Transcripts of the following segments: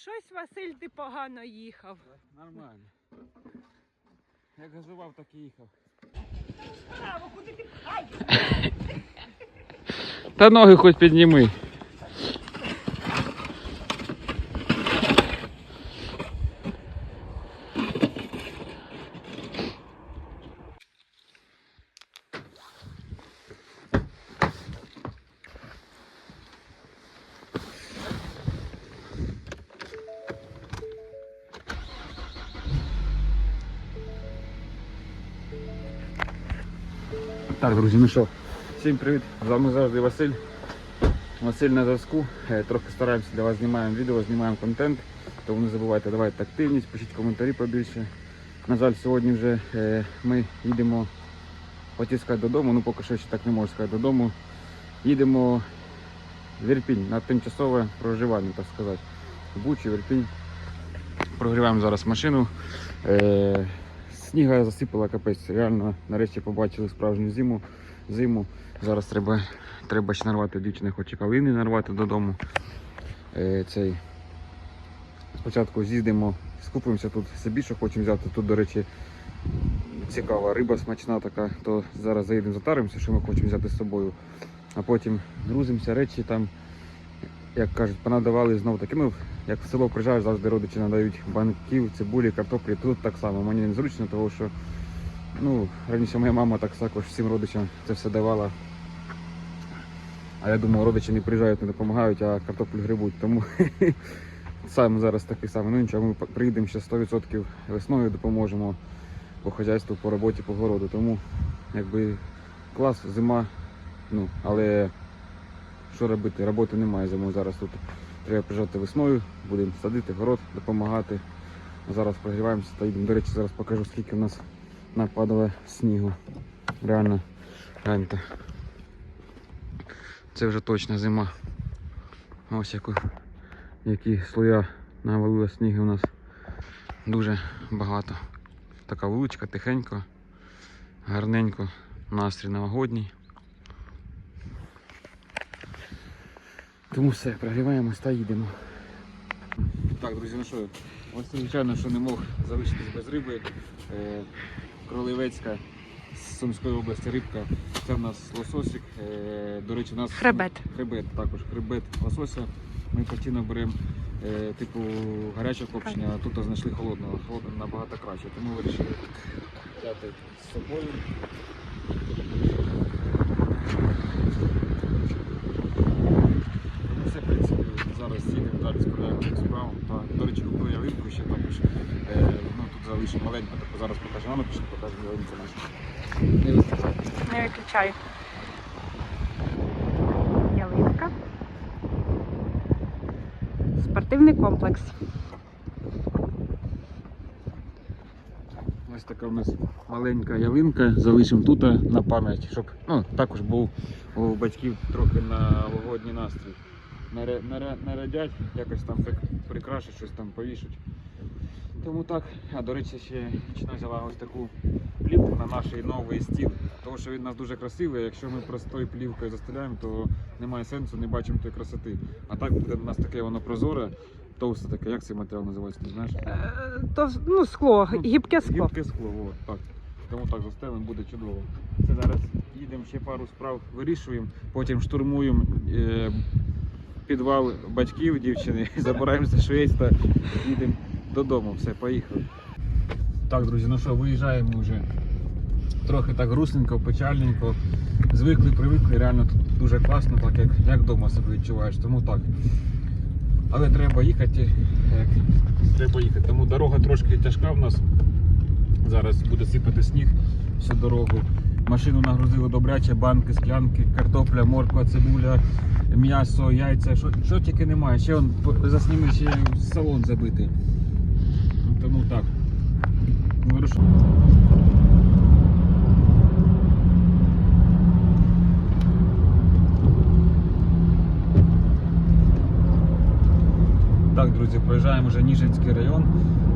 Щось Василь ти погано їхав. Нормально. Як газував, так і їхав. Та ноги хоч підніми. Так, друзі, ну що, всім привіт! З вами завжди Василь. Василь на зв'язку. Е, Трохи стараємося для вас знімаємо відео, знімаємо контент. Тому не забувайте, давайте активність, пишіть коментарі побільше. На жаль, сьогодні вже е, ми їдемо хотів сказати додому, ну поки що ще так не можу сказати додому. Їдемо в Ірпінь на тимчасове проживання, так сказати. В Бучі, в Ірпінь. Прогріваємо зараз машину. Сніга засипала капець. Реально, нарешті побачили справжню зиму. зиму. Зараз треба, треба ще нарвати дівчина, хоче калини нарвати додому. Е, цей. Спочатку з'їздимо, скупимося тут собі, що хочемо взяти. Тут, до речі, цікава риба смачна така, то зараз заїдемо затаримося, що ми хочемо взяти з собою. А потім грузимося, речі там, як кажуть, понадавали знов таки. Ну, як в село приїжджаєш, завжди родичі надають банків, цибулі, картоплі. Тут так само. Мені незручно, тому що ну, раніше моя мама так також всім родичам це все давала. А я думав, родичі не приїжджають, не допомагають, а картоплю грибуть. Тому саме зараз такий самий. Ну нічого, ми приїдемо ще 100% весною, допоможемо по хазяйству, по роботі, по городу. Тому якби клас, зима. Ну, але що робити? Роботи немає зимою зараз тут. Треба приїжджати весною, будемо садити город, допомагати. Зараз прогріваємося та їдемо. До речі, зараз покажу, скільки в нас нападало снігу. Реально, гляньте. Це вже точно зима. Ось яку, які слоя навалило снігу у нас дуже багато. Така вуличка, тихенько, гарненько, настрій новогодній. Тому все, прогріваємось та їдемо. Так, друзі, ну що, ось звичайно, що не мог залишитись без риби. Е, Кролевецька з Сумської області рибка. Це в нас лососик. Е, до речі, у нас Хребет. хребет, також хребет лосося. Ми постійно беремо е, типу гаряче копчення, а тут знайшли холодного. Холодно набагато краще. Тому вирішили взяти з собою. Ну, Все, в принципі, зараз їдемо далі справляємо цю справу. Та, до речі, купив ялинку ще також. Е, тут залишимо маленьку, зараз покажемо, ну, пішли, покажемо ялинку нашу. Не вистачає. Не виключай. Ялинка. Спортивний комплекс. Ось така у нас маленька ялинка, залишимо тут на пам'ять, щоб ну, також був у батьків трохи на новогодній настрій. Нарядять, якось там прикрашать, щось там повішать. Тому так, а до речі, ще дівчина взяла ось таку плівку на наш новий стіл. Тому що він у нас дуже красивий. Якщо ми простою плівкою застеляємо, то немає сенсу, не бачимо тієї красоти. А так буде у нас таке воно прозоре, товсте таке, як цей матеріал називається, ти знаєш? Е, То ну, скло, Ну, гібке скло. Гібке скло, от, так. Тому так застелимо, буде чудово. Це зараз їдемо ще пару справ вирішуємо, потім штурмуємо е, підвал батьків дівчини, забираємося швець та їдемо додому. Все, поїхали. Так, друзі, ну що, виїжджаємо вже. Трохи так грустненько, печальненько. Звикли, привикли, реально тут дуже класно, так як, як вдома себе відчуваєш, тому так. Але треба їхати, як треба їхати. Тому дорога трошки тяжка в нас. Зараз буде сипати сніг всю дорогу. Машину нагрузили добряче, банки, склянки, картопля, морква, цибуля, м'ясо, яйця. Що, що тільки немає. Ще он засніми ще салон забитий. Тому так. Ну, хорошо. Так, друзі, проїжджаємо вже Ніжинський район.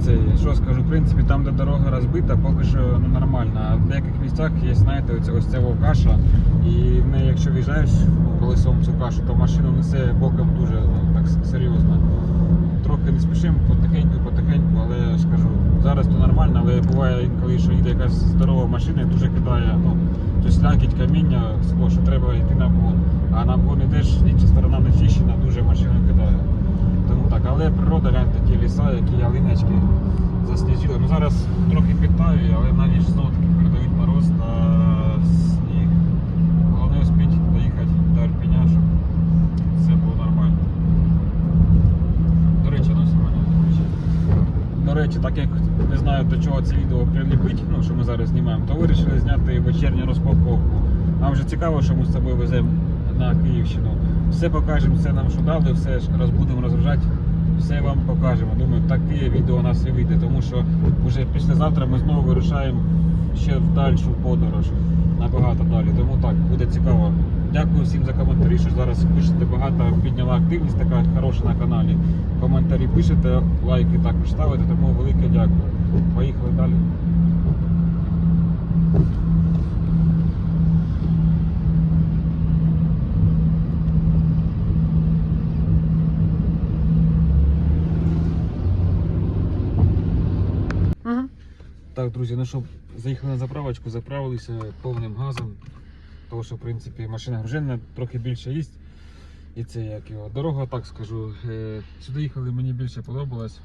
Це що скажу, в принципі, там, де дорога розбита, поки що ну, нормально. А в деяких місцях є, знаєте, оця ось ця каша. І в неї, якщо в'їжджаєш колесом цю кашу, то машину несе боком дуже ну, так серйозно. Трохи не спішимо, потихеньку, потихеньку, але я ж кажу, зараз то нормально, але буває інколи, що їде якась здорова машина і дуже кидає, ну, щось лякіть каміння, що треба йти на обгон. А на обгон йдеш, інша сторона не чищена, дуже машину кидає. Тому так, але природа, гляньте, ті ліса, які ялиночки засніжили. Ну зараз трохи підтаю, але на ніч знову таки передають мороз та сніг. Головне успіть доїхати до Арпеня, щоб все було нормально. До речі, ну сьогодні до речі, так як не знаю до чого це відео приліпить, ну що ми зараз знімаємо, то вирішили зняти вечірню розпаковку. Нам вже цікаво, що ми з собою веземо на Київщину. Все покажемо, все нам що дали, все будемо розгружати, все вам покажемо. Думаю, таке відео у нас і вийде, тому що вже післязавтра ми знову вирушаємо ще в дальшу подорож. Набагато далі. Тому так, буде цікаво. Дякую всім за коментарі, що зараз пишете багато, підняла активність така хороша на каналі. Коментарі пишете, лайки також ставите, тому велике дякую. Поїхали далі. Так, друзі, ну що, заїхали на заправочку, заправилися повним газом. Тому що, в принципі, машина груженна, трохи більше їсть. І це як його. Дорога, так скажу. е, Сюди їхали, мені більше подобалось.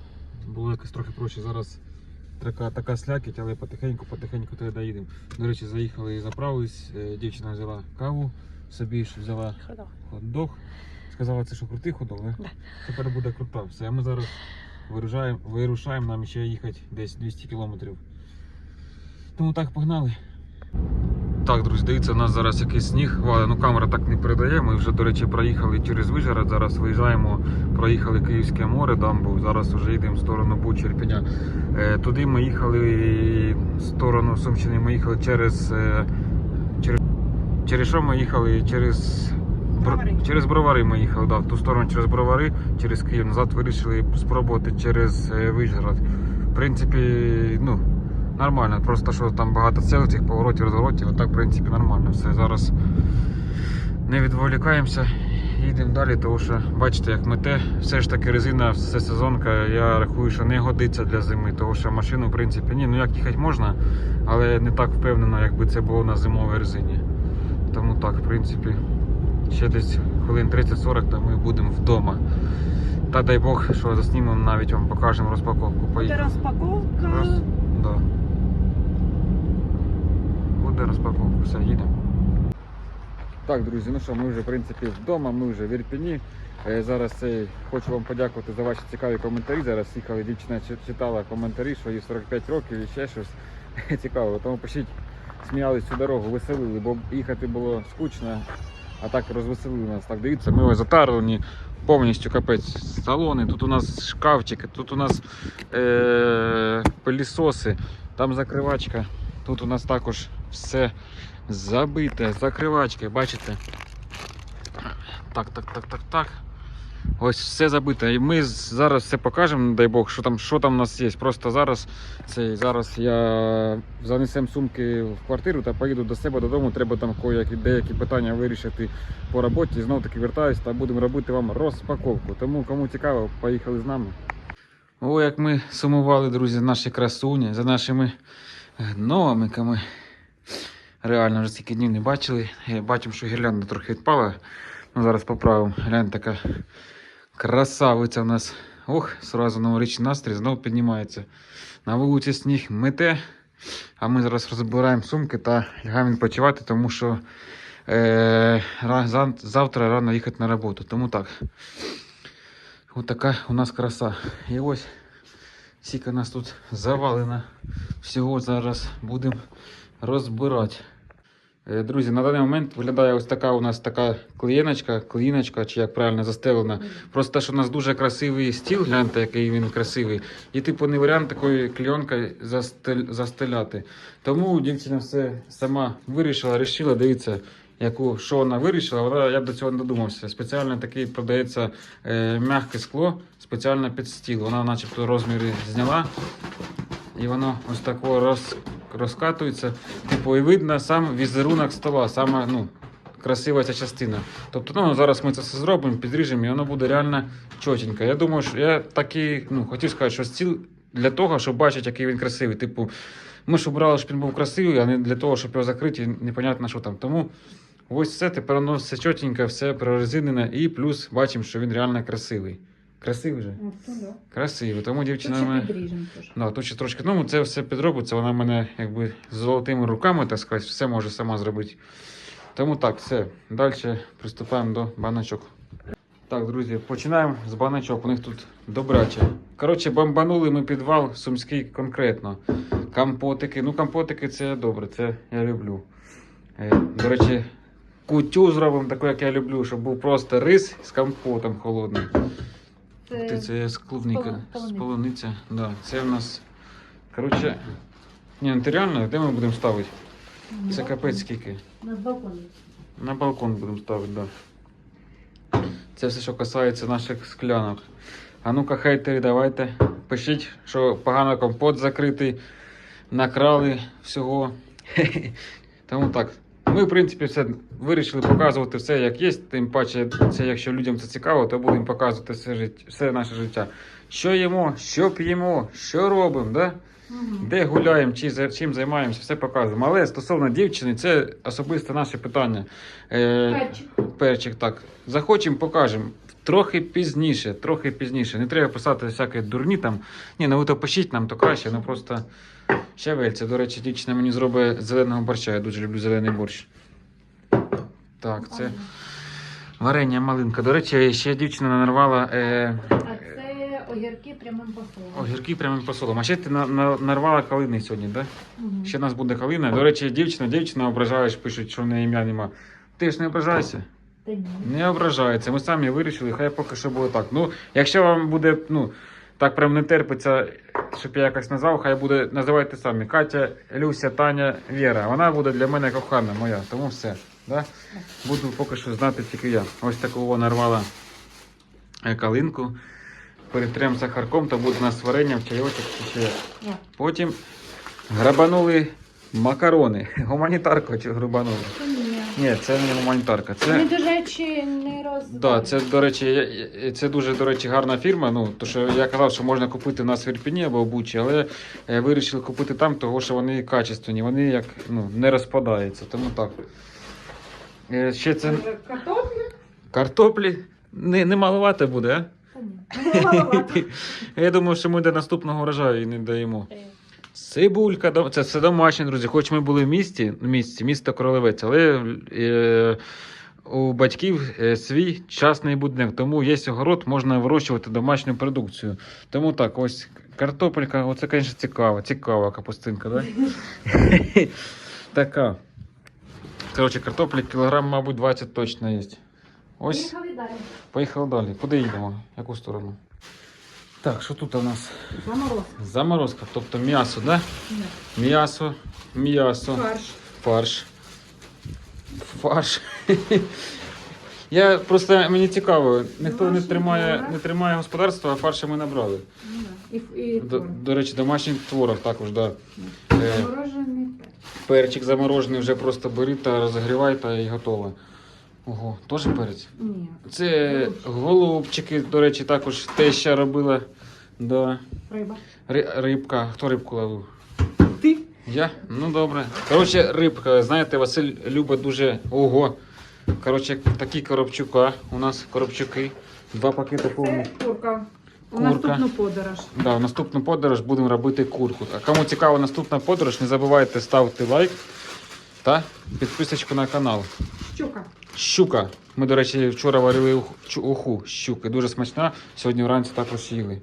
Було якось трохи проще. Зараз така, така слякіть, але потихеньку, потихеньку туди доїдемо. До речі, заїхали і заправились. Е, Дівчина взяла каву, собі ж взяла хот-дог. Сказала, це що крутий хот-дог, да? Да. Тепер буде крута. Все, ми зараз вирушаємо, вирушаємо нам ще їхати десь 200 кілометрів. Тому так, погнали. Так, друзі, дивіться, у нас зараз якийсь сніг. Ну камера так не передає. Ми вже, до речі, проїхали через Вижгород. Зараз виїжджаємо, проїхали Київське море, дамбу. Зараз вже йдемо в сторону Бучі, Ірпеня. Е, туди ми їхали в сторону Сумщини, ми їхали через. е, через, через що ми їхали? Через. Бровари. Через бровари ми їхали, да, в ту сторону через бровари, через Київ. Назад вирішили спробувати через е, Вишгород. В принципі, ну, нормально. Просто що там багато сел, цих поворотів, розворотів, а так, в принципі, нормально. Все. Зараз не відволікаємося, їдемо далі, тому що бачите, як мете, все ж таки резина, все сезонка, я рахую, що не годиться для зими, тому що машину, в принципі, ні, ну як їхати можна, але не так впевнено, якби це було на зимовій резині. Тому так, в принципі, ще десь хвилин 30-40, то ми будемо вдома. Та дай Бог, що заснімемо, навіть вам покажемо розпаковку. Поїхали. розпаковка. Роз... Да. Буде розпаковка, все, їдемо. Так, друзі, ну що, ми вже в принципі вдома, ми вже в Ірпіні. Е, Зараз цей, хочу вам подякувати за ваші цікаві коментарі. Зараз їхали, дівчина читала коментарі, що їй 45 років і ще щось цікаве. Тому пишіть, сміялись цю дорогу, веселили, бо їхати було скучно, а так розвеселили нас. Так, дивіться, ми ось затарені повністю капець. Салони, тут у нас шкафчики, тут у нас е- пилісоси, там закривачка. Тут у нас також все забите, закривачки, бачите? Так, так, так, так, так. Ось все забите. І ми зараз все покажемо, дай Бог, що там, що там у нас є. Просто зараз, це, зараз я занесем сумки в квартиру та поїду до себе додому. Треба там кое-які деякі питання вирішити по роботі. Знов таки вертаюсь та будемо робити вам розпаковку. Тому кому цікаво, поїхали з нами. О, як ми сумували, друзі, наші красуні, за нашими гномиками. Реально вже стільки днів не бачили. Бачимо, що гірлянда трохи відпала. Ну, зараз поправимо. Глянь, така красавиця у нас. Ох, сразу новорічний настрій знову піднімається. На вулиці сніг мете. А ми зараз розбираємо сумки та лягаємо відпочивати, тому що е, завтра рано їхати на роботу. Тому так. Ось така у нас краса. І ось Сіка нас тут завалена. Всього зараз будемо розбирати. Е, Друзі, на даний момент виглядає ось така у нас така клеєночка, клеїночка, чи як правильно застелена. Просто що у нас дуже красивий стіл, гляньте, який він красивий. І типу не варіант такої клейонкою застель, застеляти. Тому дівчина все сама вирішила, вирішила, дивіться, яку, що вона вирішила, вона, я до цього не додумався. Спеціально такий продається е, м'яке скло, спеціально під стіл. Вона начебто розміри зняла. І воно ось тако роз, розкатується. Типу, і видно сам візерунок стола, саме, ну, красива ця частина. Тобто, ну, зараз ми це все зробимо, підріжемо, і воно буде реально чотенько. Я думаю, що я такий, ну, хотів сказати, що стіл для того, щоб бачити, який він красивий. Типу, ми ж обрали, щоб він був красивий, а не для того, щоб його закрити, непонятно, що там. Тому ось все, тепер воно все чотенько, все прорезинене, і плюс бачимо, що він реально красивий. Красивий же? Красивий. Тому дівчина Тут мене. підріжемо. Да, тут ще трошки, ну це все підробиться, вона мене якби з золотими руками, так сказати, все може сама зробити. Тому так, все. Далі приступаємо до баночок. Так, друзі, починаємо з баночок. У них тут добряче. Коротше, бомбанули ми підвал сумський конкретно. Компотики. Ну, компотики це добре, це я люблю. Е, До речі, кутю зробимо таку, як я люблю, щоб був просто рис з компотом холодним. Ти це з клубніка, полу- з полуниця. Да. Це в нас. Коротше. Ні, ну реально, де ми будемо ставити? Це капець скільки. На балконі. На балкон будемо ставити, так. Да. Це все, що касається наших склянок. А ну-ка, хейтери, давайте. Пишіть, що погано компот закритий, накрали всього. Тому так. Ми, в принципі, все вирішили показувати все, як є. Тим паче, це, якщо людям це цікаво, то будемо показувати все, жит... все наше життя. Що їмо, що п'ємо, що робимо, да? де гуляємо, чи за- чим займаємося, все показуємо. Але стосовно дівчини, це особисте наше питання. Е, Перчик. перчик, так. Захочемо, покажемо. Трохи пізніше, трохи пізніше. Не треба писати всякі дурні там. Ні, ну ви то пишіть нам, то краще, ну просто щавельце. До речі, дівчина мені зробить зеленого борща. Я дуже люблю зелений борщ. Так, це варення малинка. До речі, ще дівчина нарвала е, А це огірки прямим посолом. огірки прямим посолом. А ще ти на, на, нарвала калини сьогодні, так? Да? Мгм. Ще в нас буде калина. До речі, дівчина, дівчина ображаєш, пишуть, що в неї ім'я нема. Ти ж не ображайся. Не ображається. Ми самі вирішили, хай поки що буде так. Ну, якщо вам буде, ну, так прям не терпиться, щоб я якось назвав, хай буде, називайте самі. Катя, Люся, Таня, Віра. Вона буде для мене кохана моя, тому все. Да? Буду поки що знати тільки я. Ось такого нарвала е, калинку. Перетрем сахарком, то буде у нас варення, чайочок чи ще. Потім грабанули макарони. Гуманітарку чи грабанули? Ні. Це не гуманітарка. Це... Вони, до речі, не роз... Да, це, до речі, я- це дуже до речі, гарна фірма. Ну, то, що я казав, що можна купити у нас в Ірпіні або в Бучі, але е, вирішили купити там, тому що вони качественні, вони як ну, не розпадаються. Тому так. Е, Ще це Картоплі? картоплі. Не, не маловато буде, а? Та ні. Маловато. Я думаю, що ми до наступного врожаю і не даємо. Е, Цибулька, це все домашнє, друзі. Хоч ми були в місті, місті, місто Королевець, але е, у батьків е, свій частний будинок, тому є огород, можна вирощувати домашню продукцію. Тому так, ось картопелька, оце, звісно, цікаво, цікава капустинка, да? така. Коротше, картоплі кілограм, мабуть, 20 точно є. Ось, Поїхали далі. поїхали далі. Куди їдемо? Яку сторону? Так, що тут у нас? Заморозка. Заморозка, тобто м'ясо, да? Ні. М'ясо, м'ясо, Фарш. фарш. Фарш. Я просто мені цікаво, ніхто не тримає, не тримає господарство, а фарші ми набрали. Ну, да. І, і До, до речі, домашній творог також, да. Заморожений перчик. перчик заморожений вже просто бери та розігрівай та і готово. Ого, теж перець. Ні. Це голубчики, до речі, також теща робила. Да. Риба. Ри- рибка. Хто рибку ловив? Ти? Я? Ну добре. Коротше, рибка. Знаєте, Василь любить дуже ого. Коротше, такі коробчука. У нас коробчуки. Два пакети повні. Це курка. У наступну подорож. Да, в наступну подорож будемо робити курку. А кому цікава наступна подорож, не забувайте ставити лайк та підписочку на канал. Щука. Щука. Ми, до речі, вчора варили уху, уху щуки. Дуже смачна. Сьогодні вранці також їли.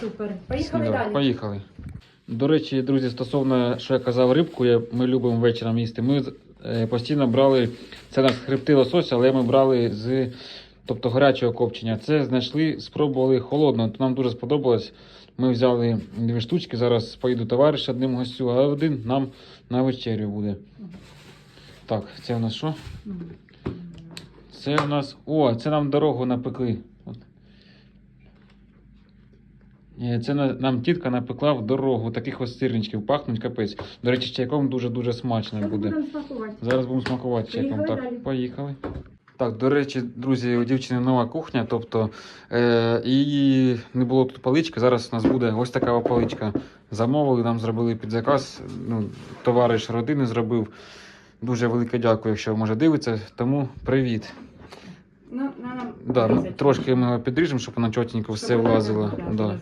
Супер. Поїхали Сніданок. далі. Поїхали. До речі, друзі, стосовно, що я казав, рибку, я, ми любимо вечором їсти. Ми е, постійно брали, це наш хребти лосося, але ми брали з тобто, гарячого копчення. Це знайшли, спробували холодно, то нам дуже сподобалось. Ми взяли дві штучки, зараз поїду товариш одним гостю, а один нам на вечерю буде. Так, це у нас що? Це у нас. О, це нам дорогу напекли. Е, Це нам тітка напекла в дорогу таких ось сирничків, пахнуть капець. До речі, з чайком дуже-дуже смачно Зараз буде. будемо смакувати. Зараз будемо смакувати чайком. Поїхали Так, далі. поїхали. Так, до речі, друзі, у дівчини нова кухня, тобто е, і не було тут палички. Зараз у нас буде ось така паличка. Замовили, нам зробили під заказ. Ну, товариш родини зробив. Дуже велике дякую, якщо може дивитися. Тому привіт. Ну, на Да, порізати. трошки ми його підріжемо, щоб воно чотенько все влазило. да, Да.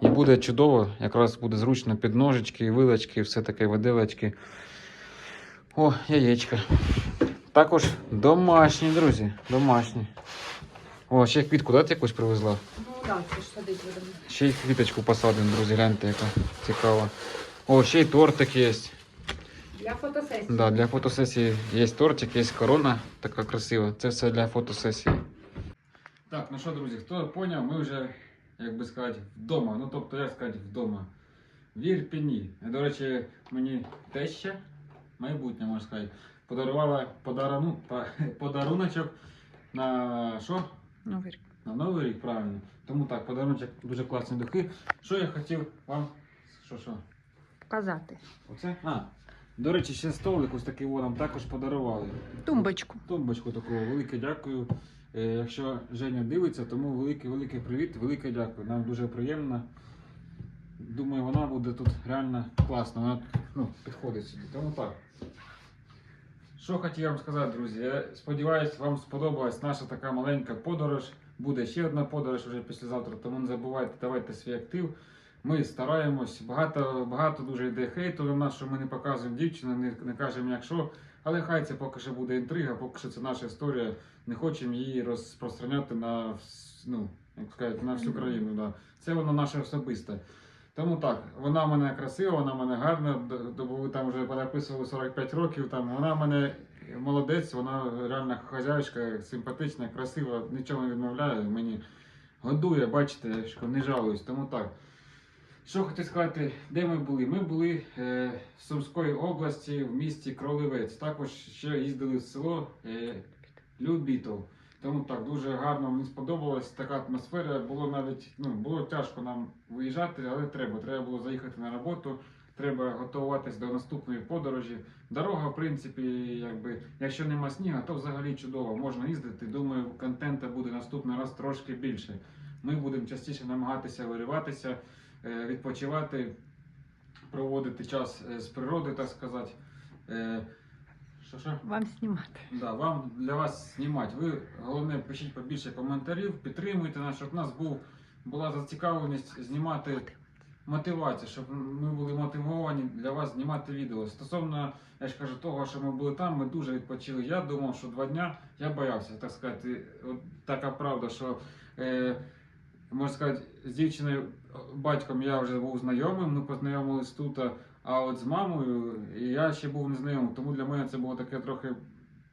І буде чудово, якраз буде зручно під ножички, вилочки, все таке, виделочки. О, яєчка. Також домашні, друзі. Домашні. О, ще квітку, да, ти якусь привезла? Ну, так, це ж садить будемо. Ще й квіточку посадимо, друзі, гляньте, яка цікава. О, ще й тортик є. Для фотосесії. Да, для фотосесії є тортик, є корона така красива. Це все для фотосесії. Так, ну що, друзі, хто поняв, ми вже, як би сказати, вдома. Ну тобто, як сказати, вдома. В Ірпіні. До речі, мені теща, майбутнє, можна сказати, подарувала подарану, подаруночок на що? Ну, вір. На Новий рік, правильно. Тому так, подарунок дуже класні духи. Що я хотів вам. Що, що? Показати. Оце? А. До речі, ще столик ось такий нам також подарували. Тумбочку. Тумбочку таку, велике дякую. Е, Якщо Женя дивиться, тому великий великий привіт, велике дякую. Нам дуже приємно. Думаю, вона буде тут реально класна. Вона ну, підходить сюди. Тому так. Що хотів вам сказати, друзі? Я сподіваюся, вам сподобалась наша така маленька подорож. Буде ще одна подорож вже післязавтра, тому не забувайте, давайте свій актив. Ми стараємось. Багато, багато дуже йде хейту на нас, що ми не показуємо дівчину, не, не кажемо як що. Але хай це поки що буде інтрига, поки що це наша історія. Не хочемо її розпространяти на, ну, як сказати, на всю країну. Да. Це воно наше особисте. Тому так, вона в мене красива, вона в мене гарна, бо там вже переписували 45 років. Там, вона в мене молодець, вона реально хазяйська, симпатична, красива, нічого не відмовляє. Мені годує, бачите, що не жалуюсь. Тому так. Що хотів сказати, де ми були? Ми були е, в Сумської області в місті Кролевець. Також ще їздили в село е, Любітов. Тому так дуже гарно мені сподобалась така атмосфера. Було навіть ну було тяжко нам виїжджати, але треба. Треба було заїхати на роботу. Треба готуватись до наступної подорожі. Дорога, в принципі, якби якщо нема снігу, то взагалі чудово. Можна їздити. Думаю, контенту буде наступний раз трошки більше. Ми будемо частіше намагатися вириватися, відпочивати, проводити час е, з природи, так сказати. Е, Що що? Вам знімати. Да, вам для вас знімати. Ви головне пишіть побільше коментарів, підтримуйте нас, щоб в нас був була зацікавленість знімати мотивація, щоб ми були мотивовані для вас знімати відео. Стосовно, я ж кажу, того, що ми були там, ми дуже відпочили. Я думав, що два дня я боявся, так сказати. От така правда, що е, можна сказати, з дівчиною, батьком я вже був знайомим, ми познайомились тут. А от з мамою я ще був незнайомий, тому для мене це було таке трохи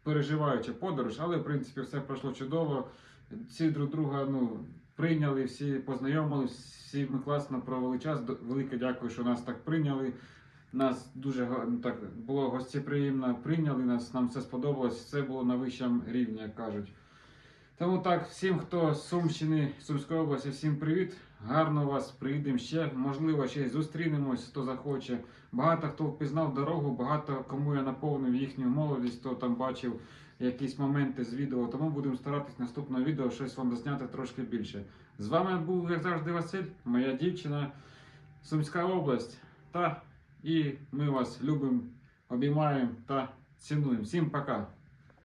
переживаюча подорож, але в принципі все пройшло чудово. Всі друг друга ну, прийняли, всі познайомились, всі ми класно провели час. Велике дякую, що нас так прийняли. Нас дуже ну, так було гостєприємно прийняли нас, нам все сподобалось, все було на вищому рівні, як кажуть. Тому так, всім, хто з Сумщини, Сумської області, всім привіт. Гарно вас приїдемо ще. Можливо, ще й зустрінемось, хто захоче. Багато хто впізнав дорогу, багато кому я наповнив їхню молодість, хто там бачив якісь моменти з відео. Тому будемо старатись наступного відео щось вам засняти трошки більше. З вами був, як завжди, Василь, моя дівчина, Сумська область. Та і ми вас любимо, обіймаємо та цінуємо. Всім пока!